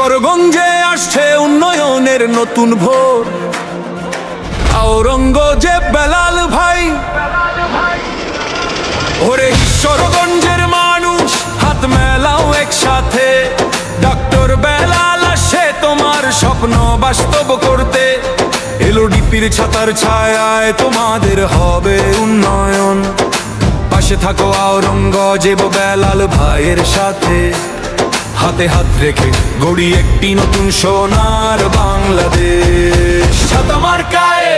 ঈশ্বরগঞ্জে আসছে উন্নয়নের নতুন ভোর। আওরঙ্গজেব বেলাল ভাই, ওরে ঈশ্বরগঞ্জের মানুষ, হাত মেলাও একসাথে। ডক্টর বেলাল আসে তোমার স্বপ্ন বাস্তব করতে। এলোডিপির ছাতার ছায়ায় তোমাদের হবে উন্নয়ন। পাশে থাকো আওরঙ্গজেব বেলাল ভাইয়ের সাথে। হাতে হাত রেখে গড়ি একটি নতুন সোনার বাংলাদেশ। ছাতামার কায়ে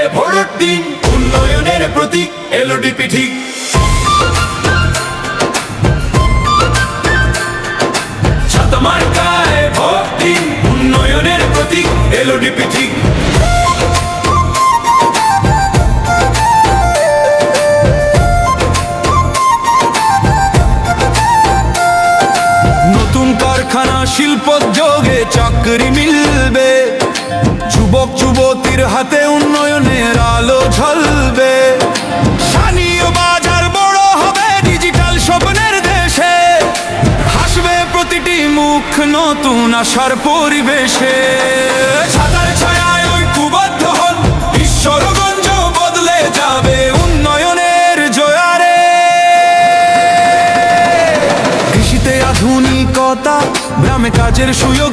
দিন উন্নয়নের প্রতীক এলোডিপি ঠিক ছাতামার কায় ভোট দিন উন্নয়নের প্রতীক এলোডিপি ঠিক যুবক যুবতীর হাতে উন্নয়নের আলো ঝলবে। স্থানীয় বাজার বড় হবে ডিজিটাল স্বপ্নের দেশে। হাসবে প্রতিটি মুখ নতুন আশার পরিবেশে। সাদার ছায়ায় ঐক্যবদ্ধ হন ঈশ্বরগঞ্জ বদলে যাবে উন্নয়নের জয়ারে। কৃষিতে আধুনিকতা, গ্রামে কাজের সুযোগ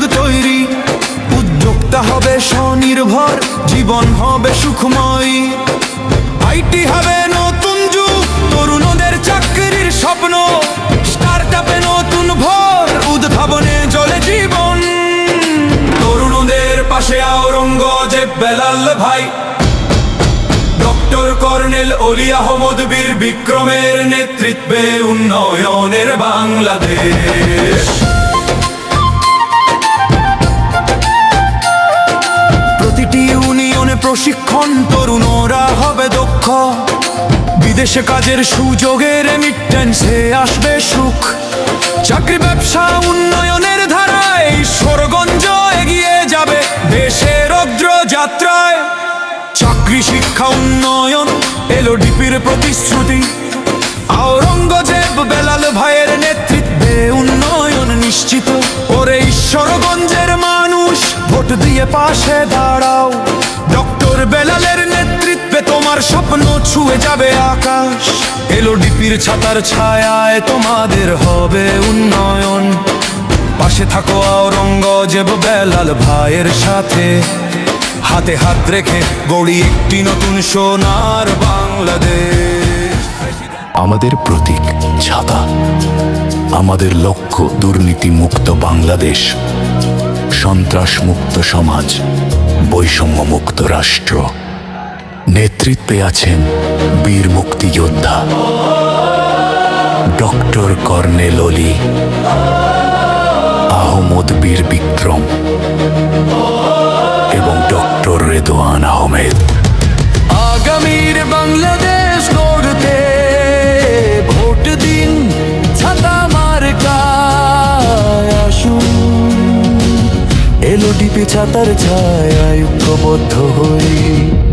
জীবন হবে সুখময়। আইটি হবে নতুন যুগ, তরুণদের চাকরির স্বপ্ন। স্টার্টআপে নতুন ভোর, উদ্ভাবনে চলে জীবন। তরুণদের পাশে আওরঙ্গজেব বেলাল ভাই। ডক্টর কর্নেল অলি আহমদ বীর বিক্রমের নেতৃত্বে উন্নয়নের বাংলাদেশ। প্রশিক্ষণ তরুণরা হবে দক্ষ। বিদেশে কাজের সুযোগের রেমিটেন্সে আসবে সুখ। চাকরি, ব্যবসা, উন্নয়নের ধারায় স্বরগঞ্জ এগিয়ে যাবে দেশের অগ্র যাত্রায়। চাকরি, শিক্ষা, উন্নয়ন এলোডিপির প্রতিশ্রুতি। আওরঙ্গজেব বেলাল ভাইয়ের নেতৃত্বে উন্নয়ন নিশ্চিত। ওরে ঈশ্বরগঞ্জের মানুষ, ভোট দিয়ে পাশে দাঁড়াও। ডক্টর বেলালের নেতৃত্বে তোমার স্বপ্ন ছুঁয়ে যাবে আকাশ। এলোডিপির ছাতার ছায়ায় তোমাদের হবে উন্নয়ন। পাশে থাকো আওরঙ্গজেব বেলাল ভাইয়ের সাথে। হাতে হাত রেখে গড়ি একটি নতুন সোনার বাংলাদেশ। আমাদের প্রতীক ছাতা। আমাদের লক্ষ্য দুর্নীতি মুক্ত বাংলাদেশ। সন্ত্রাস মুক্ত সমাজ। বৈষম্য মুক্ত রাষ্ট্র। নেতৃত্বে আছেন বীর মুক্তিযোদ্ধা। ডক্টর কর্নেল অলি। আহমদ বীর বিক্রম। এবং ডক্টর রেদোয়ান আহমেদ। আগামীর বাংলাদেশ গড়তে ভোট দিন এলো ডিপি ছাতার ছায় ঐক্যবদ্ধ হই।